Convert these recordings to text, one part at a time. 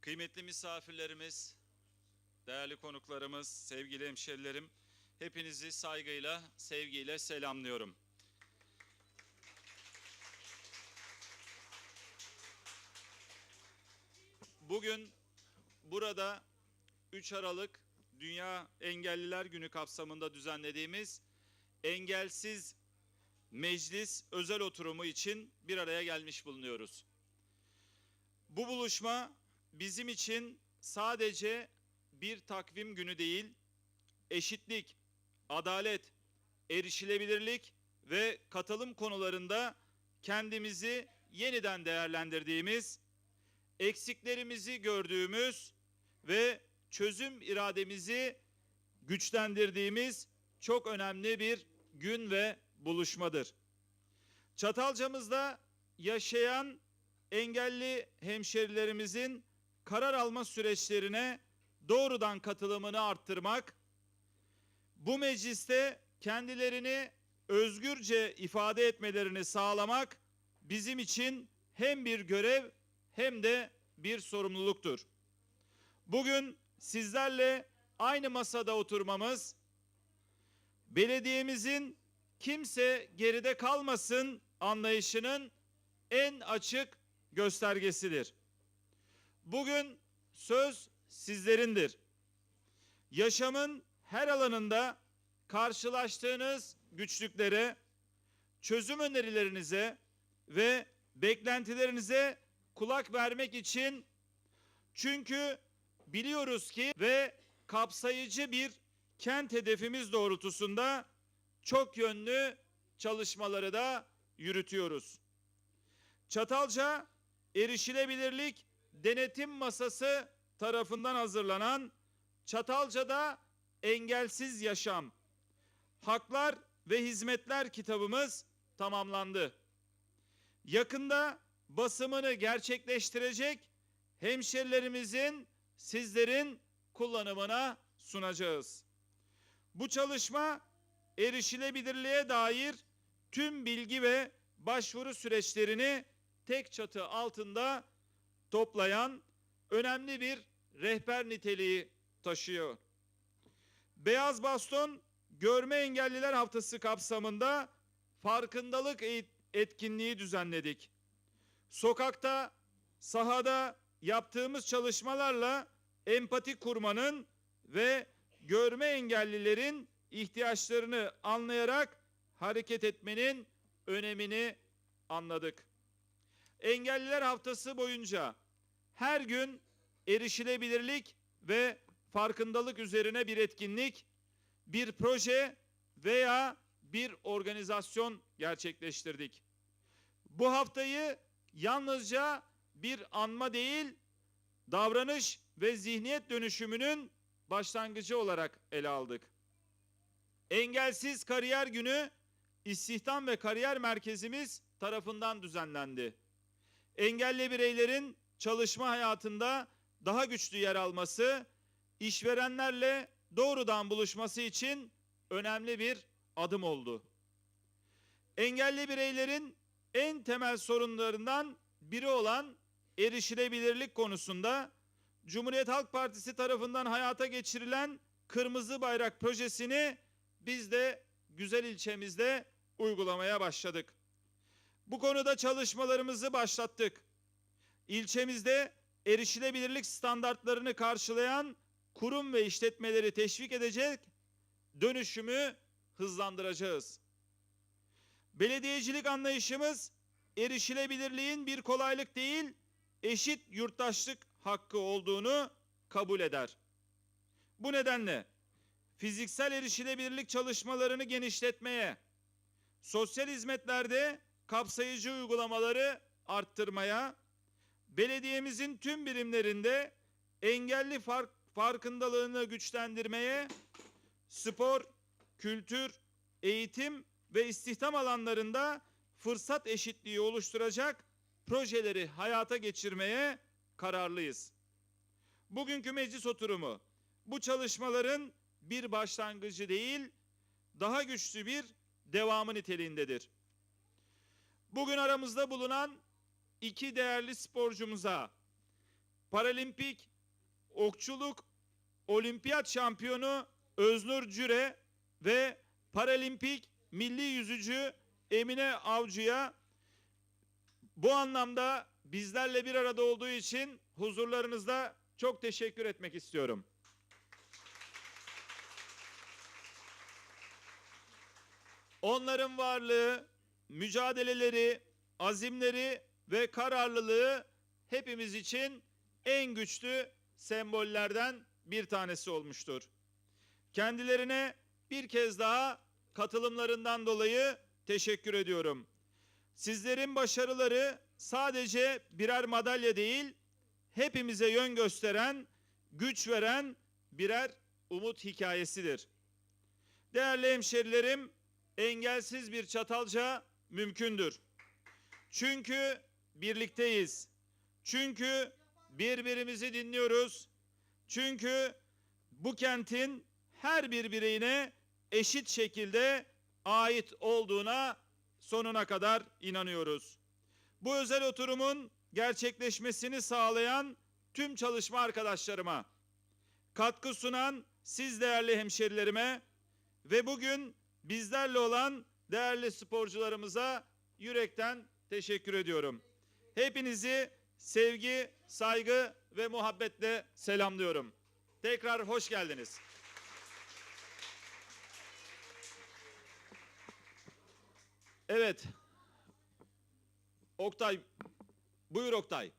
Kıymetli misafirlerimiz, değerli konuklarımız, sevgili hemşerilerim, hepinizi saygıyla, sevgiyle selamlıyorum. Bugün burada 3 Aralık Dünya Engelliler Günü kapsamında düzenlediğimiz Engelsiz Meclis özel oturumu için bir araya gelmiş bulunuyoruz. Bu buluşma bizim için sadece bir takvim günü değil, eşitlik, adalet, erişilebilirlik ve katılım konularında kendimizi yeniden değerlendirdiğimiz, eksiklerimizi gördüğümüz ve çözüm irademizi güçlendirdiğimiz çok önemli bir gün ve buluşmadır. Çatalca'mızda yaşayan engelli hemşerilerimizin karar alma süreçlerine doğrudan katılımını arttırmak, bu mecliste kendilerini özgürce ifade etmelerini sağlamak bizim için hem bir görev hem de bir sorumluluktur. Bugün sizlerle aynı masada oturmamız, belediyemizin kimse geride kalmasın anlayışının en açık göstergesidir. Bugün söz sizlerindir. Yaşamın her alanında karşılaştığınız güçlüklere, çözüm önerilerinize ve beklentilerinize kulak vermek için çünkü biliyoruz ki ve kapsayıcı bir kent hedefimiz doğrultusunda çok yönlü çalışmaları da yürütüyoruz. Çatalca Erişilebilirlik Denetim Masası tarafından hazırlanan Çatalca'da Engelsiz Yaşam Haklar ve Hizmetler kitabımız tamamlandı. Yakında basımını gerçekleştirecek hemşerilerimizin sizlerin kullanımına sunacağız. Bu çalışma erişilebilirliğe dair tüm bilgi ve başvuru süreçlerini tek çatı altında toplayan önemli bir rehber niteliği taşıyor. Beyaz Baston Görme Engelliler Haftası kapsamında farkındalık etkinliği düzenledik. Sokakta, sahada yaptığımız çalışmalarla empati kurmanın ve görme engellilerin ihtiyaçlarını anlayarak hareket etmenin önemini anladık. Engelliler Haftası boyunca her gün erişilebilirlik ve farkındalık üzerine bir etkinlik, bir proje veya bir organizasyon gerçekleştirdik. Bu haftayı yalnızca bir anma değil, davranış ve zihniyet dönüşümünün başlangıcı olarak ele aldık. Engelsiz Kariyer Günü İstihdam ve Kariyer Merkezimiz tarafından düzenlendi. Engelli bireylerin çalışma hayatında daha güçlü yer alması, işverenlerle doğrudan buluşması için önemli bir adım oldu. Engelli bireylerin en temel sorunlarından biri olan erişilebilirlik konusunda Cumhuriyet Halk Partisi tarafından hayata geçirilen Kırmızı Bayrak projesini biz de güzel ilçemizde uygulamaya başladık. Bu konuda çalışmalarımızı başlattık. İlçemizde erişilebilirlik standartlarını karşılayan kurum ve işletmeleri teşvik edecek dönüşümü hızlandıracağız. Belediyecilik anlayışımız erişilebilirliğin bir kolaylık değil, eşit yurttaşlık hakkı olduğunu kabul eder. Bu nedenle fiziksel erişilebilirlik çalışmalarını genişletmeye, sosyal hizmetlerde kapsayıcı uygulamaları arttırmaya, belediyemizin tüm birimlerinde engelli fark, farkındalığını güçlendirmeye, spor, kültür, eğitim ve istihdam alanlarında fırsat eşitliği oluşturacak projeleri hayata geçirmeye kararlıyız. Bugünkü meclis oturumu bu çalışmaların bir başlangıcı değil, daha güçlü bir devamı niteliğindedir. Bugün aramızda bulunan iki değerli sporcumuza paralimpik okçuluk olimpiyat şampiyonu Öznur Cüre ve paralimpik milli yüzücü Emine Avcı'ya bu anlamda bizlerle bir arada olduğu için huzurlarınızda çok teşekkür etmek istiyorum. Onların varlığı, mücadeleleri, azimleri ve kararlılığı hepimiz için en güçlü sembollerden bir tanesi olmuştur. Kendilerine bir kez daha katılımlarından dolayı teşekkür ediyorum. Sizlerin başarıları sadece birer madalya değil, hepimize yön gösteren, güç veren birer umut hikayesidir. Değerli hemşerilerim, engelsiz bir Çatalca mümkündür. Çünkü birlikteyiz. Çünkü birbirimizi dinliyoruz. Çünkü bu kentin her bir bireyine eşit şekilde ait olduğuna sonuna kadar inanıyoruz. Bu özel oturumun gerçekleşmesini sağlayan tüm çalışma arkadaşlarıma, katkı sunan siz değerli hemşerilerime ve bugün bizlerle olan değerli sporcularımıza yürekten teşekkür ediyorum. Hepinizi sevgi, saygı ve muhabbetle selamlıyorum. Tekrar hoş geldiniz. Evet. Oktay. Buyur Oktay.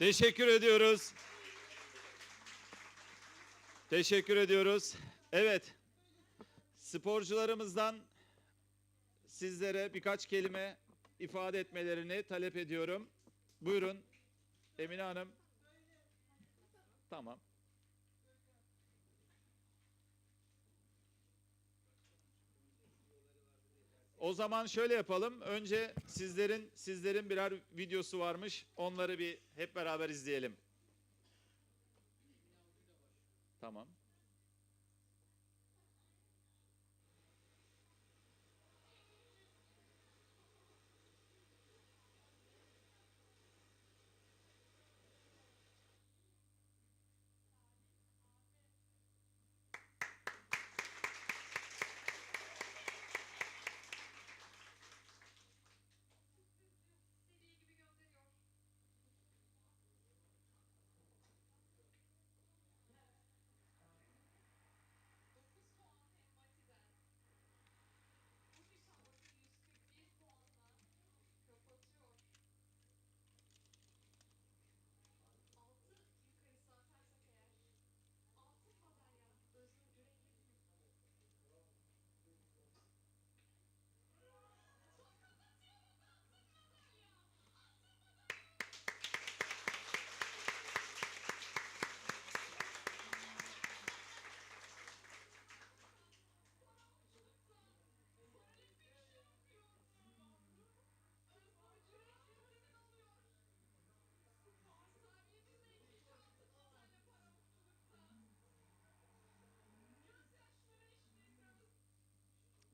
Teşekkür ediyoruz. Teşekkür ediyoruz. Evet. Sporcularımızdan sizlere birkaç kelime ifade etmelerini talep ediyorum. Buyurun. Emine Hanım. Tamam. O zaman şöyle yapalım. Önce sizlerin sizlerin birer videosu varmış. Onları bir hep beraber izleyelim. Tamam.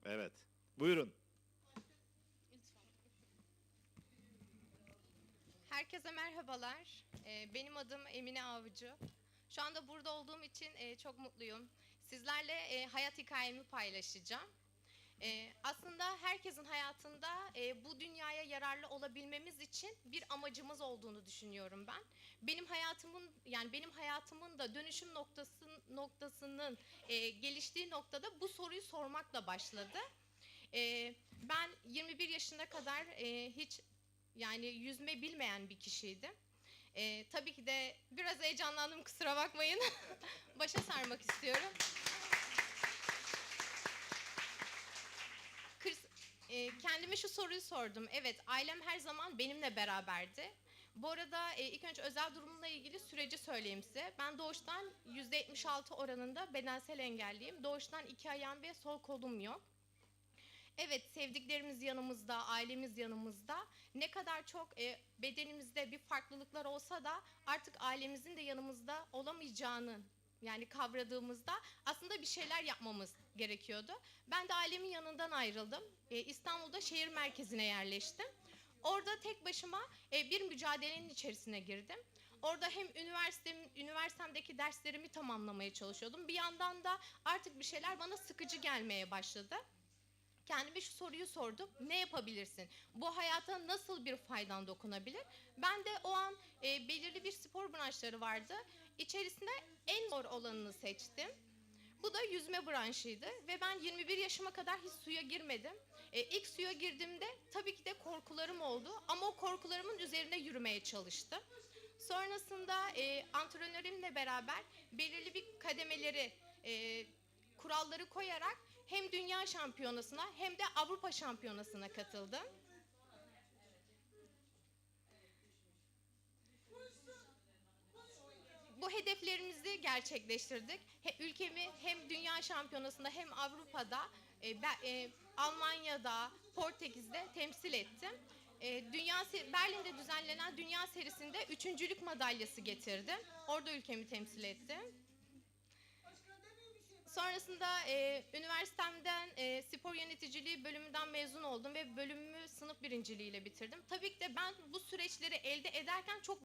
Evet. Buyurun. Herkese merhabalar. Ee, Benim adım Emine Avcı. Şu anda burada olduğum için e, çok mutluyum. Sizlerle e, hayat hikayemi paylaşacağım. E, Aslında herkesin hayatında e, bu dünyaya yararlı olabilmemiz için bir amacımız olduğunu düşünüyorum ben. Benim hayatımın yani benim hayatımın da dönüşüm noktasının noktasının e, geliştiği noktada bu soruyu sormakla başladı. E, Ben 21 yaşına kadar e, hiç yani yüzme bilmeyen bir kişiydim. Ee, tabii ki de biraz heyecanlandım kusura bakmayın. Başa sarmak istiyorum. E, kendime şu soruyu sordum. Evet ailem her zaman benimle beraberdi. Bu arada e, ilk önce özel durumumla ilgili süreci söyleyeyim size. Ben doğuştan %76 oranında bedensel engelliyim. Doğuştan iki ayağım ve sol kolum yok. Evet sevdiklerimiz yanımızda, ailemiz yanımızda. Ne kadar çok e, bedenimizde bir farklılıklar olsa da artık ailemizin de yanımızda olamayacağını yani kavradığımızda aslında bir şeyler yapmamız gerekiyordu. Ben de ailemin yanından ayrıldım. E, İstanbul'da şehir merkezine yerleştim. Orada tek başıma e, bir mücadelenin içerisine girdim. Orada hem üniversitem, üniversitemdeki derslerimi tamamlamaya çalışıyordum. Bir yandan da artık bir şeyler bana sıkıcı gelmeye başladı. Kendime şu soruyu sordum. Ne yapabilirsin? Bu hayata nasıl bir faydan dokunabilir? Ben de o an e, belirli bir spor branşları vardı. İçerisinde en zor olanını seçtim. Bu da yüzme branşıydı ve ben 21 yaşıma kadar hiç suya girmedim. E, ilk suya girdiğimde tabii ki de korkularım oldu ama o korkularımın üzerine yürümeye çalıştım. Sonrasında e, antrenörümle beraber belirli bir kademeleri, e, kuralları koyarak hem dünya şampiyonasına hem de Avrupa şampiyonasına katıldım. Bu hedeflerimizi gerçekleştirdik. Ülkemi hem dünya şampiyonasında hem Avrupa'da, e, e, Almanya'da, Portekiz'de temsil ettim. E, dünya Berlin'de düzenlenen dünya serisinde üçüncülük madalyası getirdim. Orada ülkemi temsil ettim. Sonrasında e, üniversitemden e, spor yöneticiliği bölümünden mezun oldum ve bölümümü sınıf birinciliğiyle bitirdim. Tabii ki de ben bu süreçleri elde ederken çok